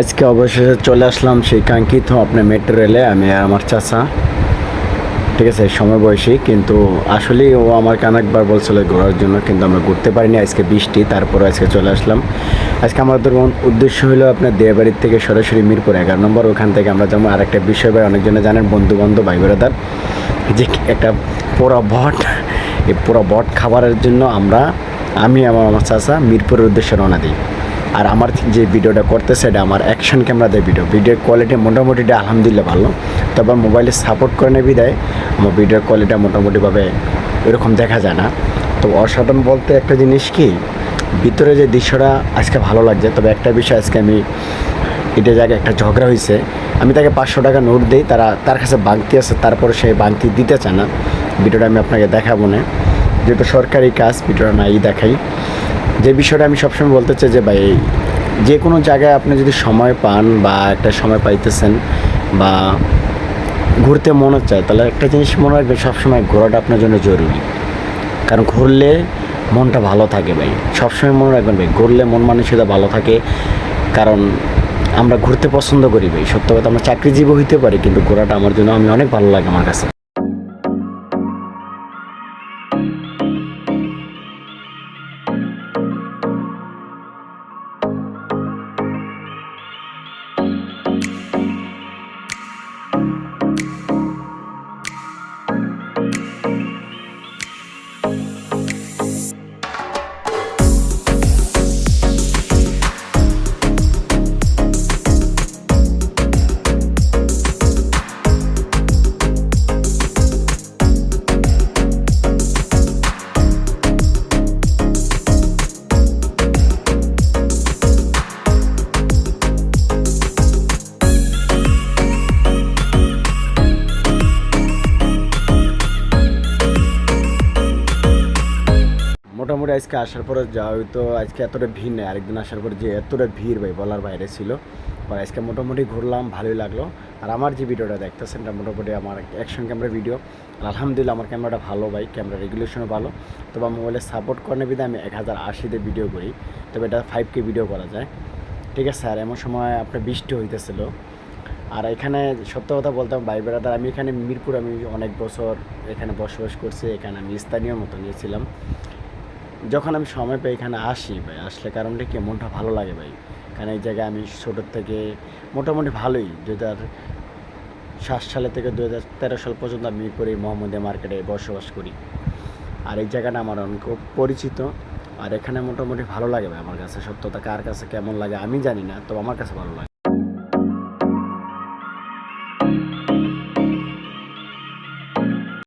আজকে অবশেষে চলে আসলাম সেই কাঙ্ক্ষিত আপনার মেট্রো রেলে আমি আর আমার চাচা। ঠিক আছে, সময় বয়সী, কিন্তু আসলেই ও আমাকে অনেকবার বলছিল ঘোরার জন্য, কিন্তু আমরা ঘুরতে পারিনি। আজকে বৃষ্টি, তারপরে আজকে চলে আসলাম। আজকে আমাদের উদ্দেশ্য হলো আপনার দেয়াবাড়ির থেকে সরাসরি মিরপুর এগারো নম্বর, ওখান থেকে আমরা যেমন আরেকটা বিষয় ভাই, অনেকজনে জানেন বন্ধু বান্ধব ভাই বেড়াদার যে একটা পুরো বট, এই পুরো বট খাবারের জন্য আমরা, আমি এবং আমার চাচা মিরপুরের উদ্দেশ্যে রওনা দিই। আর আমার যে ভিডিওটা করতেছে এটা আমার অ্যাকশন ক্যামেরা দিয়ে ভিডিও ভিডিওর কোয়ালিটি মোটামুটি আলহামদুলিল্লাহ ভালো। আমার মোবাইলে সাপোর্ট করে নেবি দেয়। আমার ভিডিওর কোয়ালিটি মোটামুটিভাবে এরকম দেখা যায় না। তো অসাধারণ বলতে একটা জিনিস কি, ভিতরে যে দৃশ্যটা আজকে ভালো লাগছে, তবে একটা বিষয় আজকে আমি এটা জায়গায় একটা ঝগড়া হয়েছে, আমি তাকে পাঁচশো টাকা নোট দিই, তারা, তার কাছে বাংতি আছে, তারপরে সে বাংতি দিতে চায় না। ভিডিওটা আমি আপনাকে দেখাবো না। যেহেতু সরকারি কাজ, ভিডিওটা নাই দেখাই। যে বিষয়টা আমি সবসময় বলতে চাই যে ভাই, যে কোনো জায়গায় আপনি যদি সময় পান বা একটা সময় পাইতেছেন বা ঘুরতে মনে চায়, তাহলে একটা জিনিস মনে রাখবেন, সবসময় ঘোরাটা আপনার জন্য জরুরি। কারণ ঘুরলে মনটা ভালো থাকে ভাই। সবসময় মনে রাখবেন ভাই, ঘুরলে মন মানসিকতা ভালো থাকে। কারণ আমরা ঘুরতে পছন্দ করি ভাই। সত্য কথা, আমরা চাকরিজীবী হইতে পারি, কিন্তু ঘোরাটা আমার জন্য, আমি অনেক ভালো লাগে আমার কাছে। মোটামুটি আজকে আসার পরে যা হয়তো আজকে এতটা ভিড় নেই, আরেকদিন আসার পরে যে এতটা ভিড় ভাই বলার বাইরে ছিল। আর আজকে মোটামুটি ঘুরলাম, ভালোই লাগল। আর আমার যে ভিডিওটা দেখতেছেন এটা মোটামুটি আমার অ্যাকশন ক্যামেরা ভিডিও আর আলহামদুলিল্লাহ আমার ক্যামেরাটা ভালো ভাই ক্যামেরা রেগুলেশনও ভালো। তবে মোবাইলে সাপোর্ট করার বিধে আমি এক হাজার আশিতে ভিডিও করি। তবে এটা ফাইভ কে ভিডিও করা যায়। ঠিক আছে স্যার এমন সময় আপনার বৃষ্টি হইতেছিল। আর এখানে সত্য কথা বলতাম ভাই বেড়াদার আমি এখানে মিরপুর আমি অনেক বছর এখানে বসবাস করছি, এখানে আমি স্থানীয় মতো নিয়েছিলাম। যখন আমি সময় পাই এখানে আসি ভাই, আসলে কারণটা কি? মনটা ভালো লাগে ভাই। কারণ এই জায়গায় আমি ছোটোর থেকে মোটামুটি ভালোই। দু হাজার সাত সালে থেকে দু হাজার তেরো সাল পর্যন্ত আমি করি মোহাম্মদিয়া মার্কেটে বসবাস করি। আর এই জায়গাটা আমার অনেক পরিচিত। আর এখানে মোটামুটি ভালো লাগে ভাই আমার কাছে, সত্যতা কার কাছে কেমন লাগে আমি জানি না তো আমার কাছে ভালো লাগে।